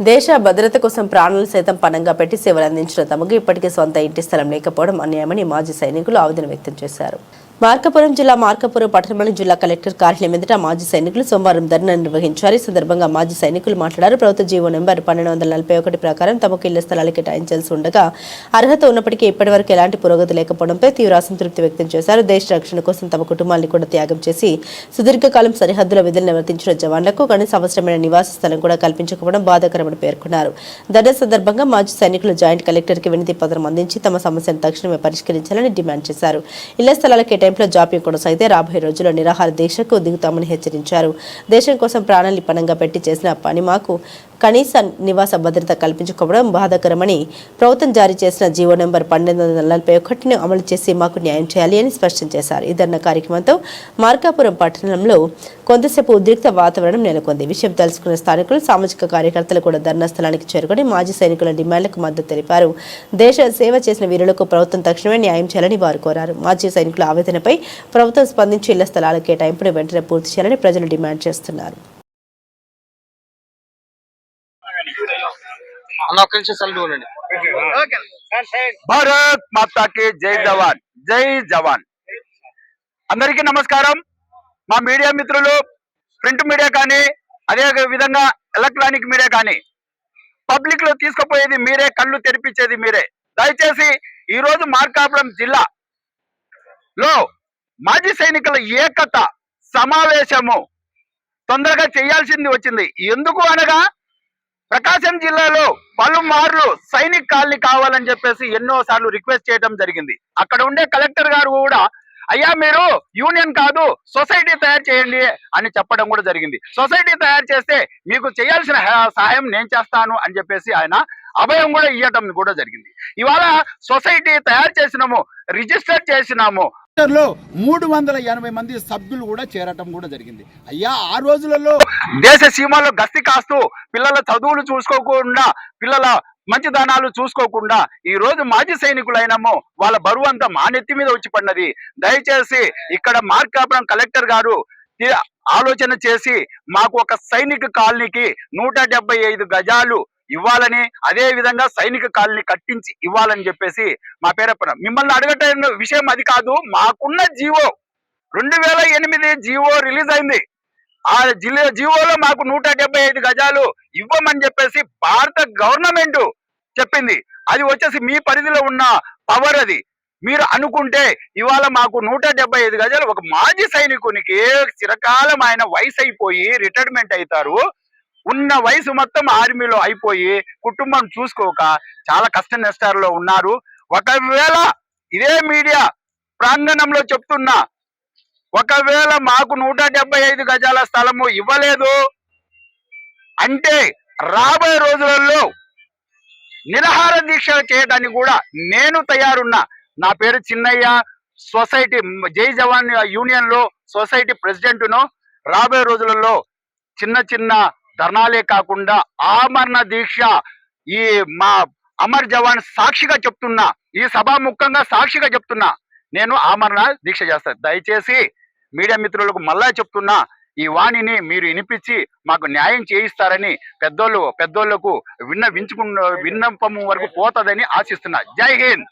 దేశ భద్రత కోసం ప్రాణాలు సైతం పణంగా పెట్టి సేవలు అందించిన తమకు ఇప్పటికీ సొంత ఇంటి స్థలం లేకపోవడం అన్యాయమని మాజీ సైనికులు ఆవేదన వ్యక్తం చేశారు. మార్కపురం జిల్లా మార్కపురం పట్టణంలోని జిల్లా కలెక్టర్ కార్యాలయం ఎదుట మాజీ సైనికులు సోమవారం ధర్నా నిర్వహించారు. ఈ సందర్భంగా మాజీ సైనికులు మాట్లాడారు. ప్రభుత్వ జీవో నెంబర్ పన్నెండు వందల నలభై ఒకటి ప్రకారం తమకు ఇళ్ళ స్థలాలు కేటాయించాల్సి ఉండగా అర్హత ఉన్నప్పటికీ ఇప్పటివరకు ఎలాంటి పురోగతి లేకపోవడంపై తీవ్ర అసంతృప్తి వ్యక్తం చేశారు. దేశ రక్షణ కోసం తమ కుటుంబాన్ని కూడా త్యాగం చేసి సుదీర్ఘకాలం సరిహద్దుల విధులు నిర్వర్తించిన జవాన్లకు కనీస అవసరమైన నివాస స్థలం కూడా కల్పించకపోవడం బాధాకరమని పేర్కొన్నారు. ధర్నా సందర్భంగా మాజీ సైనికులు జాయింట్ కలెక్టర్కి వినతి పత్రం అందించి తమ సమస్యను తక్షణమే పరిష్కరించాలని డిమాండ్ చేశారు. ఇళ్ళ స్థలాల కేటాయింపులో జాప్యం కొనసాగితే రాబోయే రోజుల్లో నిరాహార దీక్షకు దిగుతామని హెచ్చరించారు. దేశం కోసం ప్రాణాలిపణంగా పెట్టి చేసిన పని మాకు కనీస నివాస భద్రత కల్పించుకోవడం బాధాకరమని ప్రభుత్వం జారీ చేసిన జీవో నెంబర్ పన్నెండు వందల నలభై ఒకటిని అమలు చేసి మాకు న్యాయం చేయాలి అని స్పష్టం చేశారు. ఈ ధర్నా కార్యక్రమంతో మార్కాపురం పట్టణంలో కొంతసేపు ఉద్రిక్త వాతావరణం నెలకొంది. విషయం తెలుసుకున్న స్థానికులు సామాజిక కార్యకర్తలు కూడా ధర్నా స్థలానికి చేరుకొని మాజీ సైనికుల డిమాండ్లకు మద్దతు తెలిపారు. దేశ సేవ చేసిన వీరులకు ప్రభుత్వం తక్షణమే న్యాయం చేయాలని వారు కోరారు. మాజీ సైనికుల ఆవేదనపై ప్రభుత్వం స్పందించి ఇళ్ళ స్థలాల కేటాయింపును వెంటనే పూర్తి చేయాలని ప్రజలు డిమాండ్ చేస్తున్నారు. అన్న ఒక్క నిమిషం సెల్ భారత్ మాతాకి జై జవాన్ జై జవాన్. అందరికీ నమస్కారం. మా మీడియా మిత్రులు ప్రింట్ మీడియా కానీ అదే విధంగా ఎలక్ట్రానిక్ మీడియా కానీ పబ్లిక్లో తీసుకుపోయేది మీరే కళ్ళు తెరిపించేది మీరే. దయచేసి ఈ రోజు మార్కాపురం జిల్లా లో మాజీ సైనికుల ఏకత సమావేశము తొందరగా చేయాల్సింది వచ్చింది. ఎందుకు అనగా ప్రకాశం జిల్లాలో పలుమార్లు సైనిక్ కాలనీ కావాలని చెప్పేసి ఎన్నో సార్లు రిక్వెస్ట్ చేయడం జరిగింది. అక్కడ ఉండే కలెక్టర్ గారు కూడా అయ్యా మీరు యూనియన్ కాదు సొసైటీ తయారు చేయండి అని చెప్పడం కూడా జరిగింది. సొసైటీ తయారు చేస్తే మీకు చేయాల్సిన సహాయం నేను చేస్తాను అని చెప్పేసి ఆయన అభయం కూడా ఇవ్వటం కూడా జరిగింది. ఇవాళ సొసైటీ తయారు చేసినాము రిజిస్టర్ చేసినాము లో మూడు వందల ఎనభై మంది సభ్యులు కూడా చేరటం కూడా జరిగింది. అయ్యా ఆ రోజులలో దేశ సీమాల్లో గస్తీ కాస్తూ పిల్లల చదువులు చూసుకోకుండా పిల్లల మంచిదనాలు చూసుకోకుండా ఈ రోజు మాజీ సైనికులైనము వాళ్ళ బరువు అంతా మా నెత్తి మీద వచ్చి పడినది. దయచేసి ఇక్కడ మార్కాపురం కలెక్టర్ గారు ఈ ఆలోచన చేసి మాకు ఒక సైనిక కాలనీకి నూట ఐదు గజాలు ఇవ్వాలని అదే విధంగా సైనిక కాలనీ కట్టించి ఇవ్వాలని చెప్పేసి మా పేరప్పన. మిమ్మల్ని అడగటం విషయం అది కాదు మాకున్న జీవో రెండు వేల ఎనిమిది జీవో రిలీజ్ అయింది. ఆ జిల్లా జీవోలో మాకు నూట డెబ్బై ఐదు గజాలు ఇవ్వమని చెప్పేసి భారత గవర్నమెంట్ చెప్పింది. అది వచ్చేసి మీ పరిధిలో ఉన్న పవర్ అది. మీరు అనుకుంటే ఇవాళ మాకు నూట డెబ్బై ఐదు గజాలు ఒక మాజీ సైనికునికి చిరకాలం ఆయన వయసు అయిపోయి రిటైర్మెంట్ అవుతారు. ఉన్న వయసు మొత్తం ఆర్మీలో అయిపోయి కుటుంబం చూసుకోక చాలా కష్ట నష్టాల్లో ఉన్నారు. ఒకవేళ ఇదే మీడియా ప్రాంగణంలో చెప్తున్నా ఒకవేళ మాకు నూట ఐదు గజాల స్థలము ఇవ్వలేదు అంటే రాబోయే రోజులలో నిరహార దీక్ష చేయడానికి కూడా నేను తయారున్నా. నా పేరు చిన్నయ్య సొసైటీ జై జవాన్ యూనియన్లో సొసైటీ ప్రెసిడెంట్ను. రాబోయే రోజులలో చిన్న చిన్న ధర్నాలే కాకుండా ఆమరణ దీక్ష ఈ మా అమర్ జవాన్ సాక్షిగా చెప్తున్నా ఈ సభాముఖంగా సాక్షిగా చెప్తున్నా. నేను ఆమరణ దీక్ష చేస్తాను దయచేసి మీడియా మిత్రులకు మళ్ళా చెప్తున్నా ఈ వాణిని మీరు వినిపించి మాకు న్యాయం చేయిస్తారని పెద్దోళ్ళు పెద్దోళ్ళకు విన్న వించుకున్న విన్నపము వరకు పోతదని ఆశిస్తున్నా. జై హింద్!